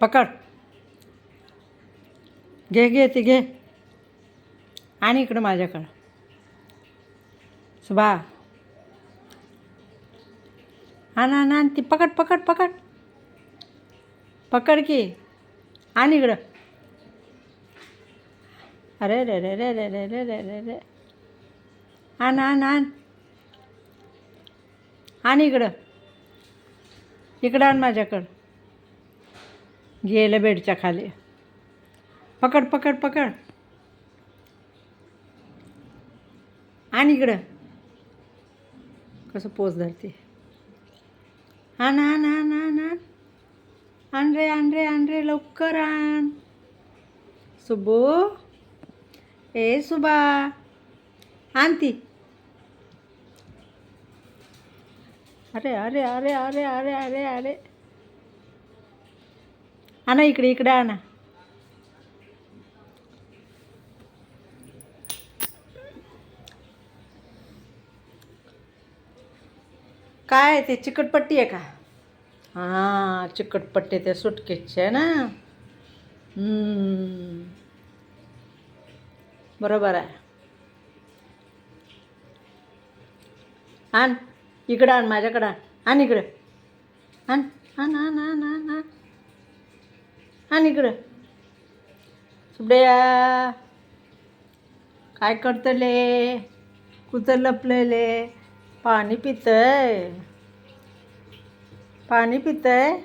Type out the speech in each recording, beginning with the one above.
पकड. घे घे ती घे. आणि इकडं माझ्याकडं. सुभा. आणा ना ती. पकड पकड पकड. पकड की. आणि इकडं. अरे रे रे रे रे रे रे रे रे रे. आण आण. आण इकडं. इकडं आण माझ्याकडं. गेलं बेडच्या खाली. पकड पकड पकड. आणि इकडं. कसं पोच धरते. आण आण आण आण आण. आण रे आण रे आण रे लवकर आण. सुबू ए सुबा. आण ती. अरे अरे अरे अरे अरे अरे अरे. आणा इकडे इकडे आणा. काय ते? चिकटपट्टी आहे का? हां चिकटपट्टी ते सुटकेसची आहे ना. बरोबर आहे. आण इकडं आण माझ्याकडं आण. आण इकडं. आण आण आण आण आण. आण इकडं. सुबड्या काय करतले? कुठं लपलेले? पाणी पितय. पाणी पितय?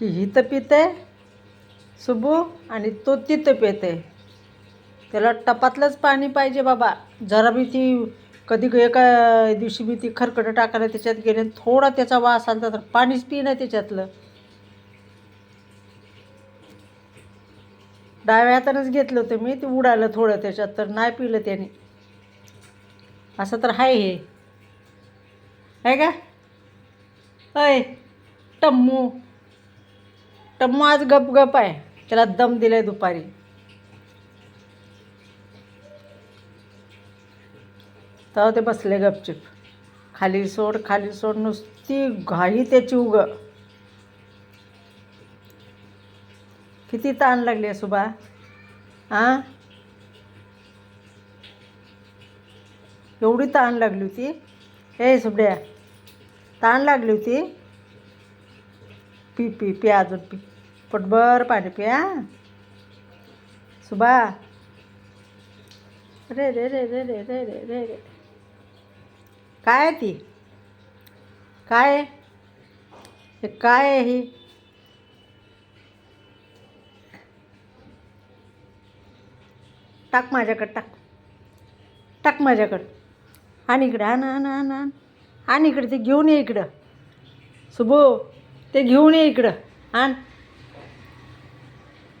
ही इथं पिते सुबू आणि तो तिथं पितय. त्याला टपातलंच पाणी पाहिजे बाबा. जरा बी ती कधी एका दिवशी मी ती खरकटं टाकायला त्याच्यात गेले थोडा त्याचा वास आला तर पाणीच पिणं त्याच्यातलं. डाव्या हातानंच घेतलं होतं मी ते उडालं थोडं त्याच्यात तर नाही पिलं त्याने. असं तर आहे हे. आहे का? अय टम्मू. टम्मू आज गप गप आहे. त्याला दम दिलाय दुपारी. तर ते बसले गपचिप. खाली सोड खाली सोड नुसती घाई त्याची उग. किती ताण लागली आहे सुबा? आ? एवढी ताण लागली होती? ए सुबड्या ताण लागली होती? पी पी पी अजून पी. पटभर पाणी पी सुबा रे रे रे रे रे रे रे रे रे. काय आहे ती? काय हे काय आहे ही? टाक माझ्याकडं टाक. टाक माझ्याकडं. आणि इकडं आण आण आण आण. आण इकडं ते घेऊन ये इकडं. सुबो ते घेऊन ये इकडं. आण.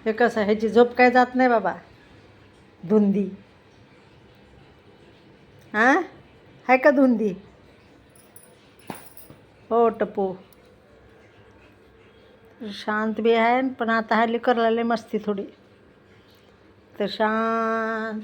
हे कसं ह्याची झोप काय जात नाही बाबा? धुंदी. हां आहे का धुंदी? हो टपू. शांत बी आहे पण आता हल्ली करायला मस्ती थोडी. तर शांत.